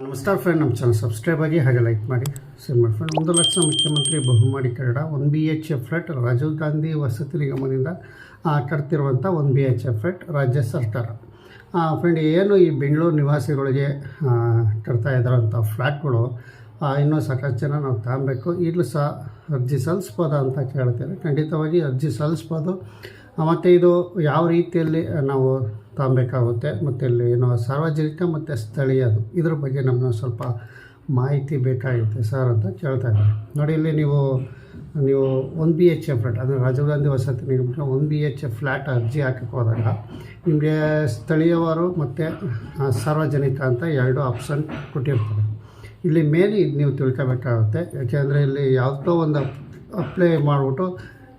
ನಮಸ್ಕಾರ ಫ್ರೆಂಡ್ ನಮ್ಮ channel subscribe ಆಗಿ ಹಾಗೆ ಲೈಕ್ ಮಾಡಿ ಶೇರ್ ಮಾಡಿ ಫ್ರೆಂಡ್ ಒಂದು ಲಕ್ಷ ಮುಖ್ಯಮಂತ್ರಿ ಬಹುಮಾಡಿ Kannada one B H F flat Rajiv Gandhi ವಸತಿ ನಿಗಮದಿಂದ ಕಟ್ತಿರುವಂಥ one B H F flat ರಾಜ್ಯ ಸರ್ಕಾರ. ಫ್ರೆಂಡ್ ಏನು ಈ ಬೆಂಗಳೂರು ನಿವಾಸಿಗಳಿಗೆ ಕಟ್ತಾ ಇದ್ದಾರಂಥ ಫ್ಲ್ಯಾಟ್ಗಳು ಇನ್ನೂ ಸಾಕಷ್ಟು ಜನ ನಾವು ತಗೊಬೇಕು ಈಗಲೂ ಸಹ ಅರ್ಜಿ ಸಲ್ಲಿಸ್ಬೋದ ಅಂತ ಕೇಳ್ತೇನೆ. ಖಂಡಿತವಾಗಿ ಅರ್ಜಿ ಸಲ್ಲಿಸ್ಬೋದು. ಮತ್ತು ಇದು ಯಾವ ರೀತಿಯಲ್ಲಿ ನಾವು ತಗೊಬೇಕಾಗುತ್ತೆ ಮತ್ತು ಇಲ್ಲಿ ಏನೋ ಸಾರ್ವಜನಿಕ ಮತ್ತು ಸ್ಥಳೀಯದು ಇದ್ರ ಬಗ್ಗೆ ನಮಗೆ ಸ್ವಲ್ಪ ಮಾಹಿತಿ ಬೇಕಾಗುತ್ತೆ ಸರ್ ಅಂತ ಕೇಳ್ತಾ ಇದ್ದಾರೆ ನೋಡಿ, ಇಲ್ಲಿ ನೀವು ನೀವು one B H F flat ಅಂದರೆ ರಾಜೀವ್ ಗಾಂಧಿ ವಸತಿ ನಿಗಮಕ್ಕೆ one B H A flat ಅರ್ಜಿ ಹಾಕಕ್ಕೆ ಹೋದಾಗ ನಿಮಗೆ ಸ್ಥಳೀಯವರು ಮತ್ತು ಸಾರ್ವಜನಿಕ ಅಂತ ಎರಡು ಆಪ್ಷನ್ ಕೊಟ್ಟಿರ್ತಾರೆ. ಇಲ್ಲಿ ಮೇಲೆ ಇದು ನೀವು ತಿಳ್ಕೊಬೇಕಾಗುತ್ತೆ, ಯಾಕೆಂದರೆ ಇಲ್ಲಿ ಯಾವುದೋ ಒಂದು ಅಪ್ಲೈ ಮಾಡಿಬಿಟ್ಟು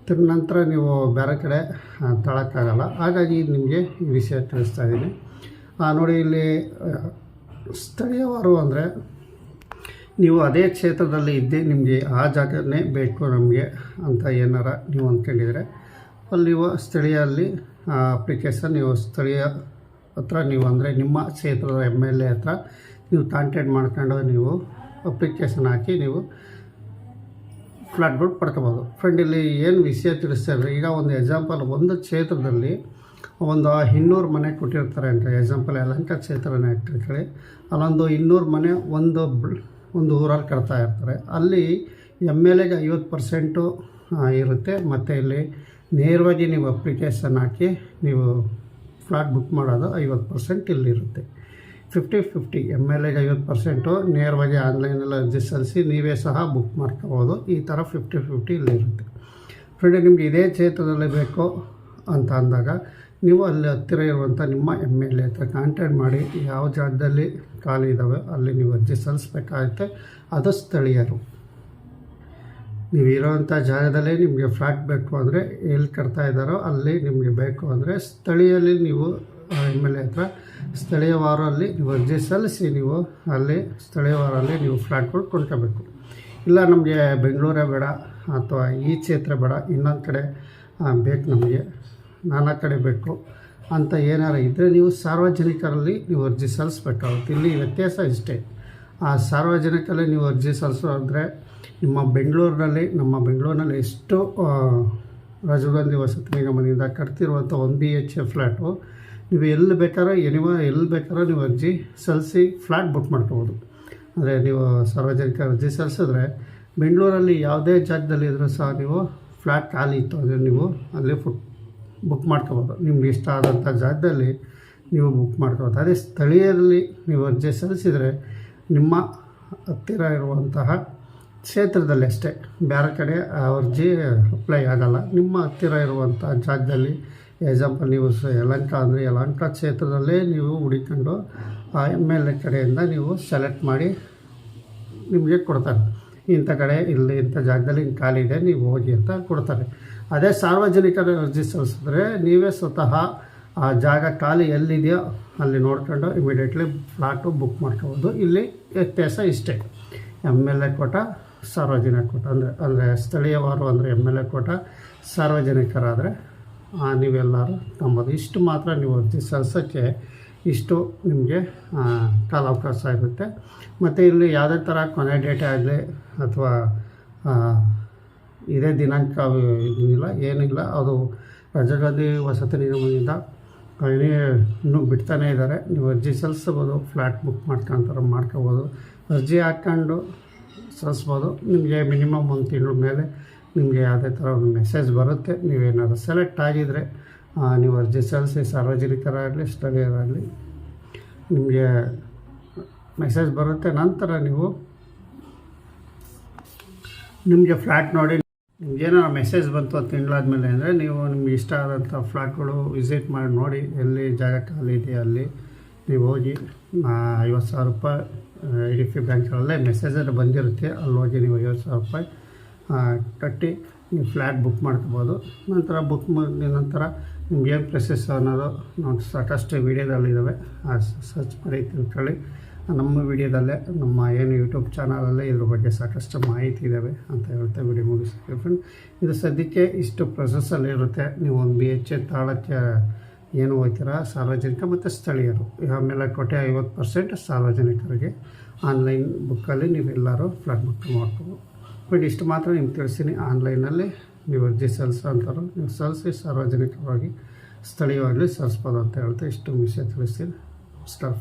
ತಿರ್ಗ ನಂತರ ನೀವು ಬೇರೆ ಕಡೆ ತಳಕ್ಕಾಗಲ್ಲ ಹಾಗಾಗಿ ನಿಮಗೆ ಈ ವಿಷಯ ತಿಳಿಸ್ತಾ ಇದ್ದೀನಿ. ನೋಡಿ, ಇಲ್ಲಿ ಸ್ಥಳೀಯವಾರು ಸ್ಥಳೀಯವರು ಅಂದರೆ ನೀವು ಅದೇ ಕ್ಷೇತ್ರದಲ್ಲಿ ಇದ್ದೇ ನಿಮಗೆ ಆ ಜಾಗನೇ ಬೇಕು ನಮಗೆ ಅಂತ ಏನಾರ ನೀವು ಅಂದ್ಕೊಂಡಿದ್ರೆ ಅಲ್ಲಿ ನೀವು ಸ್ಥಳೀಯಲ್ಲಿ ಅಪ್ಲಿಕೇಶನ್ ನೀವು ಸ್ಥಳೀಯ ಹತ್ರ ನೀವು ಅಂದರೆ ನಿಮ್ಮ ಕ್ಷೇತ್ರದ ಎಂ ಎಲ್ ಎ ಹತ್ರ ನೀವು ಕಾಂಟ್ಯಾಕ್ಟ್ ಮಾಡ್ಕೊಂಡು ನೀವು ಅಪ್ಲಿಕೇಶನ್ ಹಾಕಿ ನೀವು ಫ್ಲಾಟ್ಗಳು ಪಡ್ಕೋಬೋದು. ಫ್ರೆಂಡ್ ಇಲ್ಲಿ ಏನು ವಿಷಯ ತಿಳಿಸ್ತಾರೆ ಈಗ ಒಂದು ಎಕ್ಸಾಂಪಲ್ ಒಂದು ಕ್ಷೇತ್ರದಲ್ಲಿ ಒಂದು ಇನ್ನೂರು ಮನೆ ಕೊಟ್ಟಿರ್ತಾರೆ ಅಂತ ಎಕ್ಸಾಂಪಲ್ ಯಲಹಂಕ ಕ್ಷೇತ್ರನೇ ಇಟ್ಟಿರ್ತಾರೆ ಅಲ್ಲೊಂದು ಇನ್ನೂರು ಮನೆ, ಒಂದು ಒಂದು ಊರಲ್ಲಿ ಕಟ್ತಾ ಇರ್ತಾರೆ. ಅಲ್ಲಿ ಎಂ ಎಲ್ ಎಗೆ ಐವತ್ತು ಪರ್ಸೆಂಟು ಇರುತ್ತೆ. ಮತ್ತು ಇಲ್ಲಿ ನೇರವಾಗಿ ನೀವು ಅಪ್ಲಿಕೇಶನ್ ಹಾಕಿ ನೀವು ಫ್ಲಾಟ್ ಬುಕ್ ಮಾಡೋದು ಐವತ್ತು ಪರ್ಸೆಂಟ್ ಇಲ್ಲಿರುತ್ತೆ. ಫಿಫ್ಟಿ ಫಿಫ್ಟಿ ಎಂ ಎಲ್ ಎಗೆ ಐವತ್ತು ಪರ್ಸೆಂಟು ನೇರವಾಗಿ ಆನ್ಲೈನಲ್ಲಿ ಅರ್ಜಿ ಸಲ್ಲಿಸಿ ನೀವೇ ಸಹ ಬುಕ್ ಮಾಡ್ಕೋಬೋದು. ಈ ಥರ ಫಿಫ್ಟಿ ಫಿಫ್ಟಿ ಇಲ್ಲಿರುತ್ತೆ ಫ್ರೆಂಡ್ ನಿಮ್ಗೆ ಇದೇ ಕ್ಷೇತ್ರದಲ್ಲಿ ಬೇಕು ಅಂತ ಅಂದಾಗ ನೀವು ಅಲ್ಲಿ ಹತ್ತಿರ ಇರುವಂಥ ನಿಮ್ಮ ಎಂ ಎಲ್ ಎ ಹತ್ರ ಕಾಂಟ್ಯಾಕ್ಟ್ ಮಾಡಿ, ಯಾವ ಜಾಗದಲ್ಲಿ ಖಾಲಿ ಇದ್ದಾವೆ ಅಲ್ಲಿ ನೀವು ಅರ್ಜಿ ಸಲ್ಲಿಸ್ಬೇಕಾಗುತ್ತೆ. ಅದು ಸ್ಥಳೀಯರು. ನೀವು ಇರೋವಂಥ ಜಾಗದಲ್ಲೇ ನಿಮಗೆ ಫ್ಲ್ಯಾಟ್ ಬೇಕು ಅಂದರೆ ಎಲ್ಲಿ ಕಟ್ತಾ ಇದ್ದಾರೋ ಅಲ್ಲಿ ನಿಮಗೆ ಬೇಕು ಅಂದರೆ ಸ್ಥಳೀಯಲ್ಲಿ ನೀವು ಎಂ ಎಲ್ ಎ ಹತ್ರ ಸ್ಥಳೀಯವಾರಲ್ಲಿ ನೀವು ಅರ್ಜಿ ಸಲ್ಲಿಸಿ ನೀವು ಅಲ್ಲಿ ಸ್ಥಳೀಯವಾರಲ್ಲಿ ನೀವು ಫ್ಲ್ಯಾಟ್ಗಳು ಕೊಂಡ್ಕೋಬೇಕು. ಇಲ್ಲ ನಮಗೆ ಬೆಂಗಳೂರೇ ಬೇಡ ಅಥವಾ ಈ ಕ್ಷೇತ್ರ ಬೇಡ, ಇನ್ನೊಂದು ಕಡೆ ಬೇಕು ನಮಗೆ, ನಾನಾ ಕಡೆ ಬೇಕು ಅಂತ ಏನಾರು ಇದ್ದರೆ ನೀವು ಸಾರ್ವಜನಿಕರಲ್ಲಿ ನೀವು ಅರ್ಜಿ ಸಲ್ಲಿಸ್ಬೇಕಾಗುತ್ತೆ. ಇಲ್ಲಿ ವ್ಯತ್ಯಾಸ ಇಷ್ಟೇ. ಆ ಸಾರ್ವಜನಿಕರಲ್ಲಿ ನೀವು ಅರ್ಜಿ ಸಲ್ಲಿಸೋದ್ರೆ ನಿಮ್ಮ ಬೆಂಗಳೂರಿನಲ್ಲಿ, ನಮ್ಮ ಬೆಂಗಳೂರಿನಲ್ಲಿ ಎಷ್ಟು ರಾಜೀವ್ ಗಾಂಧಿ ವಸತಿ ನಿಗಮದಿಂದ ಕಟ್ತಿರುವಂಥ ಒಂದು ಬಿ ಎಚ್ ಎ ಫ್ಲ್ಯಾಟು ನೀವು ಎಲ್ಲಿ ಬೇಕಾರೋ ಎನಿವ ಎಲ್ಲಿ ಬೇಕಾರೋ ನೀವು ಅರ್ಜಿ ಸಲ್ಲಿಸಿ ಫ್ಲ್ಯಾಟ್ ಬುಕ್ ಮಾಡ್ಕೋಬೋದು. ಅಂದರೆ ನೀವು ಸಾರ್ವಜನಿಕ ಅರ್ಜಿ ಸಲ್ಲಿಸಿದ್ರೆ ಬೆಂಗಳೂರಲ್ಲಿ ಯಾವುದೇ ಜಾಗದಲ್ಲಿ ಇದ್ದರೂ ಸಹ ನೀವು ಫ್ಲ್ಯಾಟ್ ಖಾಲಿ ಇತ್ತು ಅಂದರೆ ನೀವು ಅಲ್ಲಿ ಫುಟ್ ಬುಕ್ ಮಾಡ್ಕೋಬೋದು. ನಿಮ್ಗೆ ಇಷ್ಟ ಆದಂಥ ಜಾಗದಲ್ಲಿ ನೀವು ಬುಕ್ ಮಾಡ್ಕೋಬೋದು. ಅದೇ ಸ್ಥಳೀಯರಲ್ಲಿ ನೀವು ಅರ್ಜಿ ಸಲ್ಲಿಸಿದರೆ ನಿಮ್ಮ ಹತ್ತಿರ ಇರುವಂತಹ ಕ್ಷೇತ್ರದಲ್ಲಿ ಅಷ್ಟೇ. ಬೇರೆ ಕಡೆ ಅರ್ಜಿ ಅಪ್ಲೈ ಆಗಲ್ಲ. ನಿಮ್ಮ ಹತ್ತಿರ ಇರುವಂಥ ಜಾಗದಲ್ಲಿ ಎಕ್ಸಾಂಪಲ್ ನೀವು ಸ ಯಲಹಂಕ ಅಂದರೆ ಯಲಂಕ ಕ್ಷೇತ್ರದಲ್ಲೇ ನೀವು ಹುಡಿಕೊಂಡು ಆ ಎಂ ಎಲ್ ಎ ಕಡೆಯಿಂದ ನೀವು ಸೆಲೆಕ್ಟ್ ಮಾಡಿ ನಿಮಗೆ ಕೊಡ್ತಾರೆ. ಇಂಥ ಕಡೆ ಇಲ್ಲಿ ಇಂಥ ಜಾಗದಲ್ಲಿ ಹಿಂಗೆ ಖಾಲಿ ಇದೆ, ನೀವು ಹೋಗಿ ಅಂತ ಕೊಡ್ತಾರೆ. ಅದೇ ಸಾರ್ವಜನಿಕರ ಅರ್ಜಿ ಸಲ್ಲಿಸಿದ್ರೆ ನೀವೇ ಸ್ವತಃ ಆ ಜಾಗ ಖಾಲಿ ಎಲ್ಲಿದೆಯೋ ಅಲ್ಲಿ ನೋಡ್ಕೊಂಡು ಇಮಿಡಿಯೇಟ್ಲಿ ಫ್ಲಾಟು ಬುಕ್ ಮಾಡ್ಕೋಬೋದು. ಇಲ್ಲಿ ವ್ಯತ್ಯಾಸ ಇಷ್ಟೇ. ಎಂ ಎಲ್ ಎ ಕೋಟ, ಸಾರ್ವಜನಿಕ ಕೋಟ ಅಂದರೆ ಅಂದರೆ ಸ್ಥಳೀಯವಾರು ಅಂದರೆ ಎಂ ಎಲ್ ಎ ಕೋಟ ಸಾರ್ವಜನಿಕರಾದರೆ ನೀವೆಲ್ಲರೂ ತಂಬೋದು ಇಷ್ಟು ಮಾತ್ರ ನೀವು ಅರ್ಜಿ ಸಲ್ಲಿಸೋಕ್ಕೆ ಇಷ್ಟು ನಿಮಗೆ ಕಾಲಾವಕಾಶ ಇರುತ್ತೆ. ಮತ್ತು ಇಲ್ಲಿ ಯಾವುದೇ ಥರ ಕೊನೆ ಡೇಟೆ ಆಗಲಿ ಅಥವಾ ಇದೇ ದಿನಾಂಕ ಇಲ್ಲ ಏನಿಲ್ಲ. ಅದು ರಾಜೀವ್ ವಸತಿ ನಿಗಮದಿಂದ ಇನ್ನೂ ಬಿಡ್ತಾನೇ ಇದ್ದಾರೆ. ನೀವು ಅರ್ಜಿ ಸಲ್ಲಿಸ್ಬೋದು ಫ್ಲ್ಯಾಟ್ ಬುಕ್ ಮಾಡ್ಕೊಂತಾರೆ ಮಾಡ್ಕೋಬೋದು. ಅರ್ಜಿ ಹಾಕ್ಕೊಂಡು ಸಲ್ಲಿಸ್ಬೋದು. ನಿಮಗೆ ಮಿನಿಮಮ್ ಒಂದು ತಿಂಗಳ ಮೇಲೆ ನಿಮಗೆ ಯಾವುದೇ ಥರ ಒಂದು ಮೆಸೇಜ್ ಬರುತ್ತೆ, ನೀವೇನಾದ್ರು ಸೆಲೆಕ್ಟ್ ಆಗಿದರೆ ನೀವು ಅರ್ಜಿ ಸಲ್ಲಿಸಿ, ಸಾರ್ವಜನಿಕರಾಗಲಿ, ಸ್ಥಳೀಯರಾಗಲಿ, ನಿಮಗೆ ಮೆಸೇಜ್ ಬರುತ್ತೆ. ನಂತರ ನೀವು ನಿಮಗೆ ಫ್ಲ್ಯಾಟ್ ನೋಡಿ ನಿಮ್ಗೇನೋ ಮೆಸೇಜ್ ಬಂತು ಅಂತ ತಿಂಗಳಾದ್ಮೇಲೆ ಅಂದರೆ ನೀವು ನಿಮ್ಗೆ ಇಷ್ಟ ಆದಂಥ ಫ್ಲ್ಯಾಟ್ಗಳು ವಿಸಿಟ್ ಮಾಡಿ, ನೋಡಿ, ಎಲ್ಲಿ ಜಾಗ ಖಾಲಿ ಇದೆ ಅಲ್ಲಿ ನೀವು ಹೋಗಿ ಐವತ್ತು ಸಾವಿರ ರೂಪಾಯಿ, ಐ ಡಿ ಪಿ ಬ್ಯಾಂಕ್ಗಳಲ್ಲೇ ಮೆಸೇಜಲ್ಲಿ ಬಂದಿರುತ್ತೆ. ಅಲ್ಲಿ ಹೋಗಿ ನೀವು ಐವತ್ತು ಸಾವಿರ ರೂಪಾಯಿ ಕಟ್ಟಿ ನೀವು ಫ್ಲ್ಯಾಟ್ ಬುಕ್ ಮಾಡ್ಕೋಬೋದು. ನಂತರ ಬುಕ್ ಮಾಡಿದ ನಂತರ ನಿಮ್ಗೆ ಏನು ಪ್ರೊಸೆಸ್ ಅನ್ನೋದು ನಾವು ಸಾಕಷ್ಟು ವೀಡಿಯೋದಲ್ಲಿದ್ದಾವೆ ಸರ್ಚ್ ಮಾಡಿ ತಿಳ್ಕೊಳ್ಳಿ ನಮ್ಮ ವಿಡಿಯೋದಲ್ಲೇ, ನಮ್ಮ ಏನು ಯೂಟ್ಯೂಬ್ ಚಾನಲಲ್ಲೇ ಇದ್ರ ಬಗ್ಗೆ ಸಾಕಷ್ಟು ಮಾಹಿತಿ ಇದ್ದಾವೆ ಅಂತ ಹೇಳ್ತಾ ವಿಡಿಯೋ ಮುಗಿಸ್ತೀವಿ ಫ್ರೆಂಡ್ ಇದು ಸದ್ಯಕ್ಕೆ ಇಷ್ಟು ಪ್ರೊಸೆಸ್ಸಲ್ಲಿ ಇರುತ್ತೆ. ನೀವು ಒಂದು ಬಿ ಎಚ್ ಎ ತಾಳಕ್ಕೆ ಏನು ಹೋಗ್ತೀರಾ ಸಾರ್ವಜನಿಕ ಮತ್ತು ಸ್ಥಳೀಯರು. ಆಮೇಲೆ ಕೊಟ್ಟೆ ಐವತ್ತು ಪರ್ಸೆಂಟ್ ಸಾರ್ವಜನಿಕರಿಗೆ ಆನ್ಲೈನ್ ಬುಕ್ಕಲ್ಲಿ ನೀವೆಲ್ಲರೂ ಫ್ಲಾಟ್ ಬುಕ್ ಮಾಡ್ಬೋದು ಬಟ್ ಇಷ್ಟು ಮಾತ್ರ ನಿಮ್ಗೆ ತಿಳಿಸ್ತೀನಿ. ಆನ್ಲೈನಲ್ಲಿ ನೀವು ಅರ್ಜಿ ಅಂತಾರೆ ನೀವು ಸಲ್ಲಿಸಿ ಸಾರ್ವಜನಿಕವಾಗಿ ಸ್ಥಳೀಯವಾಗಿ ಸಲ್ಲಿಸ್ಬೋದು ಅಂತ ಹೇಳ್ತಾ ಇಷ್ಟು ವಿಷಯ ತಿಳಿಸ್ತೀನಿ. ನಮಸ್ಕಾರ